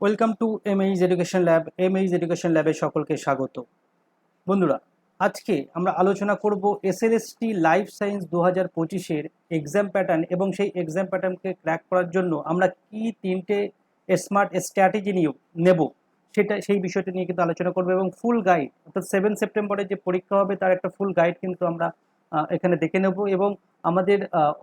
Welcome to M H education lab M H education ল্যাবে সকলকে স্বাগত। বন্ধুরা, আজকে আমরা আলোচনা করব এসএলএসটি লাইফ সায়েন্স দু হাজার পঁচিশের এক্সাম প্যাটার্ন এবং সেই এক্সাম প্যাটার্নকে ক্র্যাক করার জন্য আমরা কি তিনটে স্মার্ট স্ট্র্যাটেজি নিয়ে নেব সেটা, সেই বিষয়টা নিয়ে কিন্তু আলোচনা করব এবং ফুল গাইড অর্থাৎ সেভেন সেপ্টেম্বরে যে পরীক্ষা হবে তার একটা ফুল গাইড কিন্তু আমরা এখানে দেখে নেব এবং আমাদের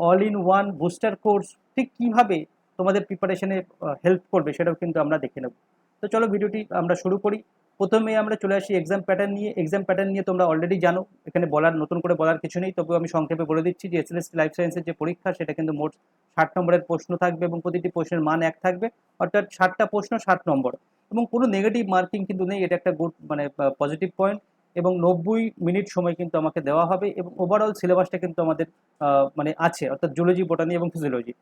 all in one booster course ঠিক কীভাবে তোমাদের প্রিপারেশনে হেল্প করবে, সেটাও কিন্তু আমরা দেখে নেব। তো চলো ভিডিওটি আমরা শুরু করি। প্রথমে আমরা চলে আসি এক্সাম প্যাটার্ন নিয়ে। এক্সাম প্যাটার্ন নিয়ে তোমরা অলরেডি জানো, এখানে বলার, নতুন করে বলার কিছু নেই। তবুও আমি সংক্ষেপে বলে দিচ্ছি যে এসএলএস লাইফ সায়েন্সের যে পরীক্ষা, সেটা কিন্তু মোট ষাট নম্বরের প্রশ্ন থাকবে এবং প্রতিটি প্রশ্নের মান এক থাকবে। অর্থাৎ ষাটটা প্রশ্ন ষাট নম্বর। এবং কোনো নেগেটিভ মার্কিং কিন্তু নেই, এটা একটা গুড মানে পজিটিভ পয়েন্ট এবং নব্বই মিনিট সময় কিন্তু আমাকে দেওয়া হবে এবং ওভারঅল সিলেবাসটা কিন্তু আমাদের মানে আছে। অর্থাৎ জুলজি বোটানি এবং ফিজিওলজি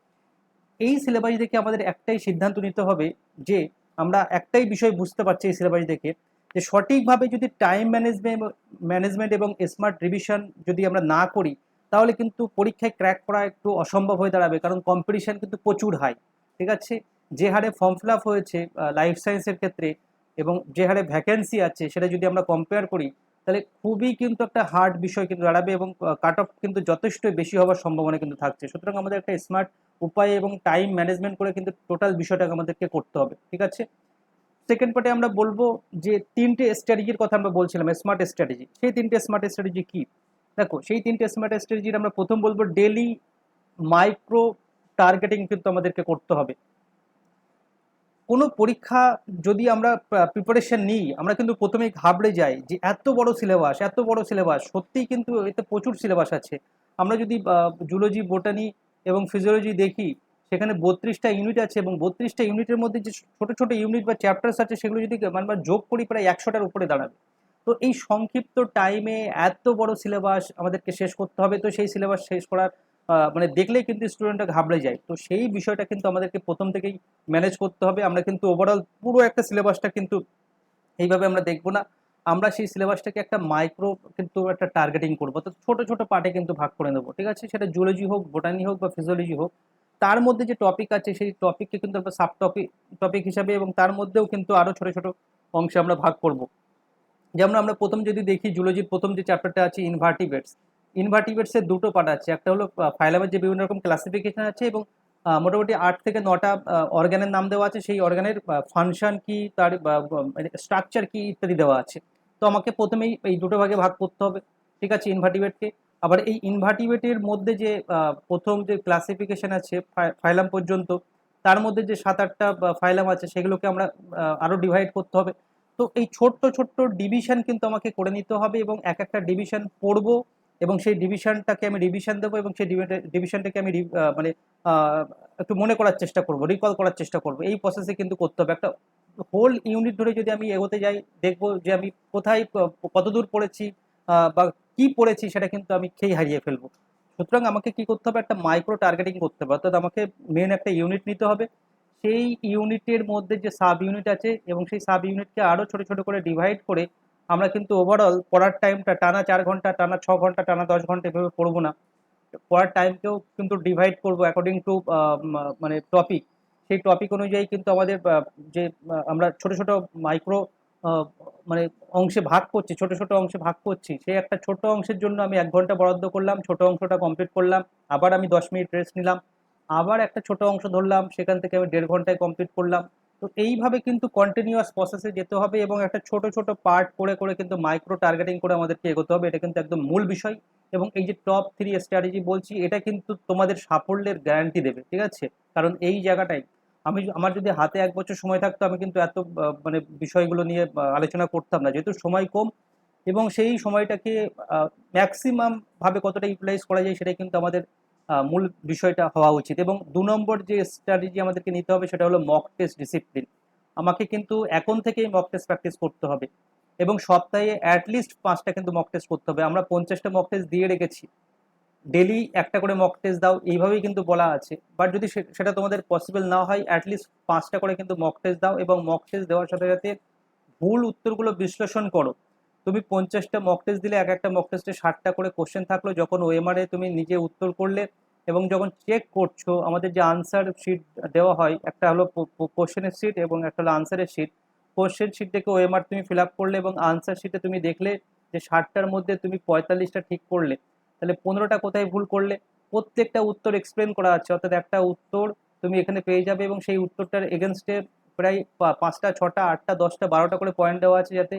এই সিলেবাস দেখে আমাদের একটাই সিদ্ধান্ত নিতে হবে যে আমরা একটাই বিষয় বুঝতে পারছি এই সিলেবাস দেখে, যে সঠিকভাবে যদি টাইম ম্যানেজমেন্ট ম্যানেজমেন্ট এবং স্মার্ট রিভিশন যদি আমরা না করি, তাহলে কিন্তু পরীক্ষায় ক্র্যাক করা একটু অসম্ভব হয়ে দাঁড়াবে, কারণ কম্পিটিশন কিন্তু প্রচুর হাই ঠিক আছে? যে হারে ফর্ম ফিল হয়েছে লাইফ সায়েন্সের ক্ষেত্রে এবং যে হারে ভ্যাকেন্সি আছে, সেটা যদি আমরা কম্পেয়ার করি তাহলে খুবই কিন্তু একটা হার্ড বিষয় কিন্তু দাঁড়াবে এবং কাট অফ কিন্তু যথেষ্ট বেশি হওয়ার সম্ভাবনা কিন্তু থাকছে। সুতরাং আমাদের একটা স্মার্ট উপায় এবং টাইম ম্যানেজমেন্ট করে কিন্তু টোটাল বিষয়টাকে আমাদেরকে করতে হবে, ঠিক আছে? সেকেন্ড পার্টে আমরা বলব যে তিনটে স্ট্র্যাটেজির কথা আমরা বলছিলাম স্মার্ট স্ট্র্যাটেজি সেই তিনটে স্মার্ট স্ট্র্যাটেজি কি? দেখো, সেই তিনটে স্মার্ট স্ট্র্যাটেজির আমরা প্রথম বলব ডেলি মাইক্রো টার্গেটিং কিন্তু আমাদেরকে করতে হবে। কোনো পরীক্ষা যদি আমরা প্রিপারেশন নিই, আমরা কিন্তু প্রথমেই ঘাবড়ে যাই যে এত বড় সিলেবাস এত বড় সিলেবাস সত্যিই কিন্তু এতে প্রচুর সিলেবাস আছে। আমরা যদি জুলজি বোটানি এবং ফিজিওলজি দেখি, সেখানে বত্রিশটা ইউনিট আছে এবং বত্রিশটা ইউনিটের মধ্যে যে ছোট ছোট ইউনিট বা চ্যাপ্টার্স আছে, সেগুলো যদি মানে যোগ করি প্রায় একশোটার উপরে দাঁড়াবে। তো এই সংক্ষিপ্ত টাইমে এত বড় সিলেবাস আমাদেরকে শেষ করতে হবে, তো সেই সিলেবাস শেষ করার মানে দেখলেই কিন্তু স্টুডেন্টরা ঘাবড়ে যায়। তো সেই বিষয়টা কিন্তু আমাদেরকে প্রথম থেকেই ম্যানেজ করতে হবে। আমরা কিন্তু ওভারঅল পুরো একটা সিলেবাসটা কিন্তু এইভাবে আমরা দেখব না। আমরা সেই সিলেবাসটাকে একটা মাইক্রো কিন্তু একটা টার্গেটিং করব। তো ছোট ছোট পার্টে কিন্তু ভাগ করে নেব, ঠিক আছে? সেটা জুলজি হোক বোটানি হোক বা ফিজিওলজি হোক। তার মধ্যে যে টপিক আছে, সেই টপিককে কিন্তু আমরা সাব টপিক টপিক হিসাবে এবং তার মধ্যেও কিন্তু আরও ছোট ছোট অংশে আমরা ভাগ করব। যেমন আমরা প্রথম যদি দেখি জুলজির প্রথম যে চ্যাপ্টারটা আছে ইনভার্টিভেটস ইনভার্টিভেটসের দুটো পার্ট আছে। একটা হলো ফাইলামের যে বিভিন্ন রকম ক্লাসিফিকেশন আছে এবং মোটামুটি আট থেকে নটা অর্গানের নাম দেওয়া আছে। সেই অর্গানের ফাংশন কি তার স্ট্রাকচার কি ইত্যাদি দেওয়া আছে। তো আমাকে প্রথমেই এই দুটো ভাগে ভাগ করতে হবে। ঠিক আছে ইনভার্টিভেটকে আবার এই ইনভার্টিভেটের মধ্যে যে প্রথম যে ক্লাসিফিকেশন আছে ফাইলাম পর্যন্ত তার মধ্যে যে সাত আটটা ফাইলাম আছে সেগুলোকে আমরা আহ, আরও ডিভাইড করতে হবে। তো এই ছোট্ট ছোট্ট ডিভিশন কিন্তু আমাকে করে নিতে হবে এবং এক একটা ডিভিশন পড়ব। এবং সেই ডিভিশনটাকে আমি রিভিশন দেবো এবং সেই ডিভিশনটাকে আমি মানে একটু মনে করার চেষ্টা করব রিকল করার চেষ্টা করব। এই প্রসেসে কিন্তু করতে হবে। একটা হোল ইউনিট ধরে যদি আমি এগোতে যাই, দেখব যে আমি কোথায় কতদূর পড়েছি বা কি পড়েছি সেটা কিন্তু আমি খেয়ে হারিয়ে ফেলব। সুতরাং আমাকে কি করতে হবে? একটা মাইক্রো টার্গেটিং করতে হবে। অর্থাৎ আমাকে মেন একটা ইউনিট নিতে হবে। সেই ইউনিটের মধ্যে যে সাব ইউনিট আছে এবং সেই সাব ইউনিটকে আরও ছোট ছোট করে ডিভাইড করে আমরা কিন্তু ওভারঅল পড়ার টাইমটা টানা চার ঘণ্টা, টানা ছ ঘণ্টা, টানা দশ ঘণ্টা এভাবে পড়ব না। পড়ার টাইমকেও কিন্তু ডিভাইড করব অ্যাকর্ডিং টু মানে টপিক সেই টপিক অনুযায়ী কিন্তু আমাদের যে আমরা ছোট ছোট মাইক্রো মানে অংশে ভাগ করছি, ছোট ছোট অংশে ভাগ করছি, সেই একটা ছোট অংশের জন্য আমি এক ঘণ্টা বরাদ্দ করলাম, ছোট অংশটা কমপ্লিট করলাম, আবার আমি দশ মিনিট রেস্ট নিলাম। আবার একটা ছোট অংশ ধরলাম, সেখান থেকে আমি দেড় ঘন্টায় কমপ্লিট করলাম। তো এইভাবে কিন্তু কন্টিনিউয়াস প্রসেসে যেতে হবে এবং একটা ছোট ছোট পার্ট করে করে কিন্তু মাইক্রো টার্গেটিং করে আমাদেরকে এগোতে হবে। এটা কিন্তু একদম মূল বিষয়। এবং এই যে টপ থ্রি স্ট্র্যাটেজি বলছি, এটা কিন্তু তোমাদের সাফল্যের গ্যারান্টি দেবে, ঠিক আছে? কারণ এই জায়গাটাই আমি আমার যদি হাতে এক বছর সময় থাকতো, আমি কিন্তু এত মানে বিষয়গুলো নিয়ে আলোচনা করতাম না। যেহেতু সময় কম এবং সেই সময়টাকে ম্যাক্সিমাম ভাবে কতটা ইউটিলাইজ করা যায়, সেটাই কিন্তু আমাদের মূল বিষয়টা হওয়া উচিত এবং দু নম্বর যে স্ট্র্যাটেজি আমাদেরকে নিতে হবে সেটা হলো মক টেস্ট ডিসিপ্লিন আমাকে কিন্তু এখন থেকেই মক টেস্ট প্র্যাকটিস করতে হবে এবং সপ্তাহে অ্যাটলিস্ট পাঁচটা কিন্তু মক টেস্ট করতে হবে। আমরা পঞ্চাশটা মক টেস্ট দিয়ে রেখেছি। ডেলি একটা করে মক টেস্ট দাও, এইভাবেই কিন্তু বলা আছে। বাট যদি সেটা তোমাদের পসিবল না হয় অ্যাটলিস্ট পাঁচটা করে কিন্তু মক টেস্ট দাও এবং মক টেস্ট দেওয়ার সাথে সাথে ভুল উত্তরগুলো বিশ্লেষণ করো। তুমি পঞ্চাশটা মক টেস্ট দিলে এক একটা মক টেস্টে ষাটটা করে কোশ্চেন থাকল, যখন ওএমআর তুমি নিজে উত্তর করলে এবং যখন চেক করছ, আমাদের যে আনসার শিট দেওয়া হয়, একটা হলো কোশ্চেনের শিট এবং একটা হলো আনসারের শিট কোশ্চেন শিট থেকে ওএমআর তুমি ফিল আপ করলে এবং আনসার শিটে তুমি দেখলে যে ষাটটার মধ্যে তুমি পঁয়তাল্লিশটা ঠিক করলে। তাহলে পনেরোটা কোথায় ভুল করলে? প্রত্যেকটা উত্তর এক্সপ্লেন করা আছে, অর্থাৎ একটা উত্তর তুমি এখানে পেয়ে যাবে এবং সেই উত্তরটার এগেনস্টে প্রায় পাঁচটা, ছটা, আটটা, দশটা, বারোটা করে পয়েন্ট দেওয়া আছে যাতে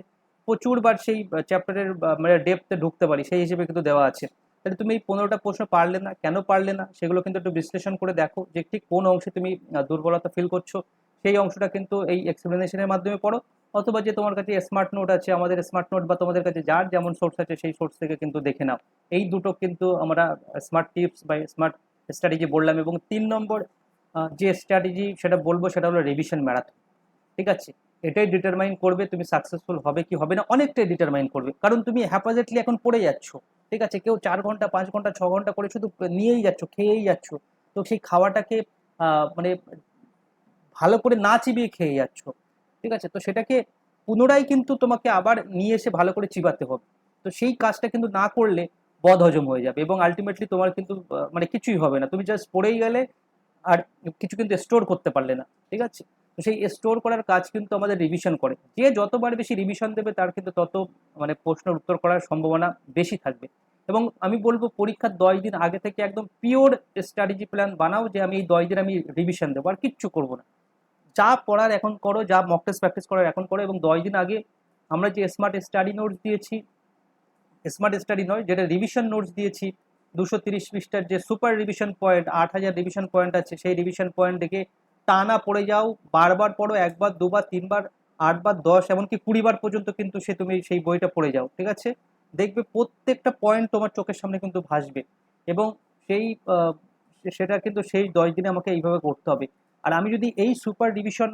প্রচুরবার সেই চ্যাপ্টারের মানে ডেপথে ঢুকতে পারি, সেই হিসেবে কিন্তু দেওয়া আছে। তাহলে তুমি এই পনেরোটা প্রশ্ন পারলে না, কেন পারলে না, সেগুলো কিন্তু একটু বিশ্লেষণ করে দেখো যে ঠিক কোন অংশে তুমি দুর্বলতা ফিল করছ। সেই অংশটা কিন্তু এই এক্সপ্লেনেশনের মাধ্যমে পড়ো। অথবা যে তোমার কাছে স্মার্ট নোট আছে, আমাদের স্মার্ট নোট বা তোমাদের কাছে যার যেমন সোর্স আছে, সেই সোর্স থেকে কিন্তু দেখে নাও। এই দুটো কিন্তু আমরা স্মার্ট টিপস বা স্মার্ট স্ট্র্যাটেজি বললাম এবং তিন নম্বর যে স্ট্র্যাটেজি সেটা বলব সেটা হলো রিভিশন ম্যারাথন ঠিক আছে? এটাই ডিটারমাইন করবে তুমি সাকসেসফুল হবে কি হবে না, অনেকটাই ডিটারমাইন করবে। কারণ তুমি হ্যাপাজেটলি এখন পড়ে যাচ্ছ, ঠিক আছে? কেউ চার ঘণ্টা, পাঁচ ঘণ্টা, ছ ঘণ্টা করে শুধু নিয়েই যাচ্ছ, খেয়েই যাচ্ছ, তো সেই খাওয়াটাকে মানে ভালো করে না চিবিয়ে খেয়ে যাচ্ছ, ঠিক আছে? তো সেটাকে পুনরায় কিন্তু তোমাকে আবার নিয়ে এসে ভালো করে চিবাতে হবে। তো সেই কাজটা কিন্তু না করলে বদ হজম হয়ে যাবে এবং আলটিমেটলি তোমার কিন্তু মানে কিছুই হবে না। তুমি জাস্ট পড়েই গেলে আর কিছু কিন্তু স্টোর করতে পারলে না, ঠিক আছে? তো সেই স্টোর করার কাজ কিন্তু আমাদের রিভিশন করে। যে যতবার বেশি রিভিশন দেবে, তার কিন্তু তত মানে প্রশ্নের উত্তর করার সম্ভাবনা বেশি থাকবে। এবং আমি বলব পরীক্ষার দশ দিন আগে থেকে একদম পিওর স্ট্র্যাটেজি প্ল্যান বানাও যে আমি এই দশ দিন আমি রিভিশন দেবো, আর কিচ্ছু করব না। যা পড়ার এখন করো, যা মক টেস্ট প্র্যাকটিস করার এখন করো, এবং দশ দিন আগে আমরা যে স্মার্ট স্টাডি নোটস দিয়েছি স্মার্ট স্টাডি নয় যেটা রিভিশন নোটস দিয়েছি দুশো তিরিশ পৃষ্ঠার যে সুপার রিভিশন পয়েন্ট, আট হাজার রিভিশন পয়েন্ট আছে, সেই রিভিশন পয়েন্ট দেখে টানা পড়ে যাও, বারবার পড়ো, একবার, দুবার, তিনবার, আটবার, দশ, এমনকি কুড়িবার পর্যন্ত কিন্তু সে তুমি সেই বইটা পড়ে যাও, ঠিক আছে? দেখবে প্রত্যেকটা পয়েন্ট তোমার চোখের সামনে কিন্তু ভাসবে এবং সেই সেটা কিন্তু সেই দশ দিনে আমাকে এইভাবে করতে হবে। আর আমি যদি এই সুপার ডিভিশন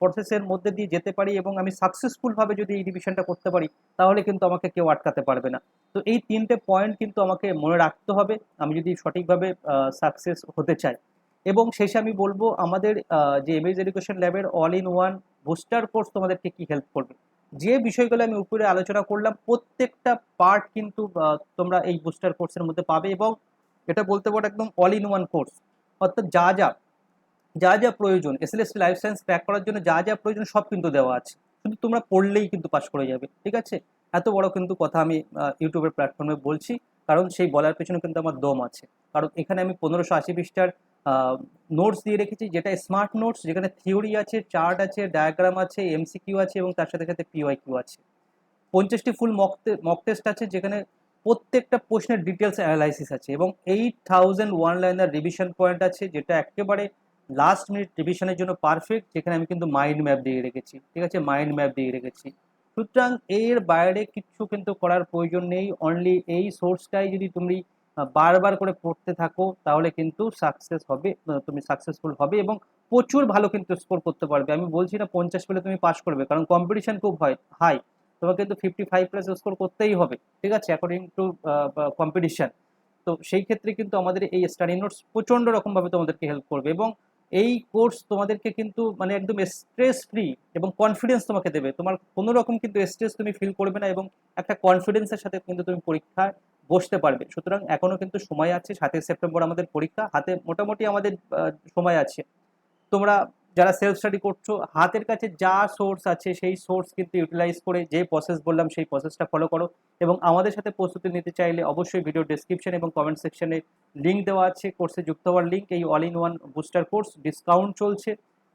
প্রসেসের মধ্যে দিয়ে যেতে পারি এবং আমি সাকসেসফুলভাবে যদি এই ডিভিশনটা করতে পারি, তাহলে কিন্তু আমাকে কেউ আটকাতে পারবে না। তো এই তিনটে পয়েন্ট কিন্তু আমাকে মনে রাখতে হবে, আমি যদি সঠিকভাবে সাকসেস হতে চাই। এবং শেষে আমি বলব, আমাদের যে এমএজ এডুকেশন ল্যাবের all in one booster course তোমাদেরকে কি হেল্প করবে? যে বিষয়গুলো আমি উপরে আলোচনা করলাম, প্রত্যেকটা পার্ট কিন্তু তোমরা এই বুস্টার কোর্সের মধ্যে পাবে এবং এটা বলতে পারো একদম অল ইন ওয়ান কোর্স অর্থাৎ যা যা যা যা প্রয়োজন এসএলএসটি লাইফ সায়েন্স ক্র্যাক করার জন্য যা যা প্রয়োজন সব কিন্তু দেওয়া আছে। শুধু তোমরা পড়লেই কিন্তু পাশ করে যাবে, ঠিক আছে? এত বড় কিন্তু কথা আমি ইউটিউবের প্ল্যাটফর্মে বলছি, কারণ সেই বলার পেছনে কিন্তু আমার দম আছে। কারণ এখানে আমি পনেরোশো আশি পৃষ্ঠার নোটস দিয়ে রেখেছি, যেটা স্মার্ট নোটস যেখানে থিওরি আছে চার্ট আছে ডায়াগ্রাম আছে এমসিকিউ আছে এবং তার সাথে সাথে পিওয়াই কিউ আছে। পঞ্চাশটি ফুল মক মক টেস্ট আছে, যেখানে প্রত্যেকটা প্রশ্নের ডিটেলস অ্যানালাইসিস আছে এবং eight thousand one liner revision point আছে, যেটা একেবারে লাস্ট মিনিট রিভিশনের জন্য পারফেক্ট যেখানে আমি কিন্তু মাইন্ড ম্যাপ দিয়ে রেখেছি। ঠিক আছে? মাইন্ড ম্যাপ দিয়ে রেখেছি। সুতরাং এর বাইরে কিছু কিন্তু করার প্রয়োজন নেই। অনলি এই সোর্সটাই যদি তুমি বারবার করে পড়তে থাকো, তাহলে কিন্তু সাকসেস হবে তুমি সাকসেসফুল হবে এবং প্রচুর ভালো কিন্তু স্কোর করতে পারবে। আমি বলছি না পঞ্চাশ পেলে তুমি পাস করবে, কারণ কম্পিটিশন খুব হয় হাই তোমাকে কিন্তু ফিফটি ফাইভ প্লাস স্কোর করতেই হবে। ঠিক আছে? অ্যাকর্ডিং টু কম্পিটিশন তো সেই ক্ষেত্রে কিন্তু আমাদের এই স্টাডি নোটস প্রচণ্ড রকমভাবে তোমাদেরকে হেল্প করবে এবং এই কোর্স তোমাদেরকে কিন্তু মানে একদম স্ট্রেস ফ্রি এবং কনফিডেন্স তোমাকে দেবে। তোমার কোনো রকম কিন্তু স্ট্রেস তুমি ফিল করবে না এবং একটা কনফিডেন্সের সাথে কিন্তু তুমি পরীক্ষায় বসতে পারবে। সুতরাং এখনও কিন্তু সময় আছে, সাতই সেপ্টেম্বর আমাদের পরীক্ষা, হাতে মোটামুটি আমাদের সময় আছে। তোমরা যারা সেলফ স্টাডি করছ, হাতের কাছে যা সোর্স আছে, সেই সোর্স কিন্তু ইউটিলাইজ করে যে প্রসেস বললাম, সেই প্রসেসটা ফলো করো এবং আমাদের সাথে প্রস্তুতি নিতে চাইলে অবশ্যই ভিডিও ডিসক্রিপশন এবং কমেন্ট সেকশনে লিঙ্ক দেওয়া আছে। কোর্সে যুক্ত হওয়ার লিঙ্ক এই all in one booster course discount চলছে।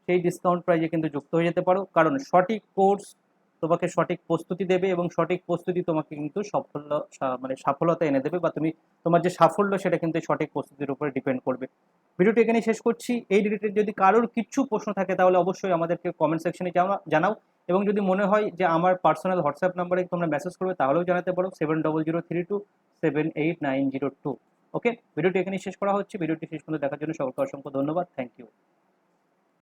সেই ডিসকাউন্ট প্রাইজে কিন্তু যুক্ত হয়ে যেতে পারো। কারণ সঠিক কোর্স তোমাকে সঠিক প্রস্তুতি দেবে এবং সঠিক প্রস্তুতি তোমাকে কিন্তু সাফল্য মানে সফলতা এনে দেবে বা তুমি তোমার যে সাফল্য সেটা কিন্তু সঠিক প্রস্তুতির উপরে ডিপেন্ড করবে। ভিডিওটি এখানে শেষ করছি। এই রিলেটেড যদি কারোর কিছু প্রশ্ন থাকে তাহলে অবশ্যই আমাদেরকে কমেন্ট সেকশনে জানাও এবং যদি মনে হয় যে আমার পার্সোনাল হোয়াটসঅ্যাপ নাম্বারে তোমরা মেসেজ করবে তাহলেও জানাতে পারো seven double zero three two seven eight nine zero two okay ভিডিওটি এখানে শেষ করা হচ্ছে। ভিডিওটি শেষ পর্যন্ত দেখার জন্য সকলকে অসংখ্য ধন্যবাদ। Thank you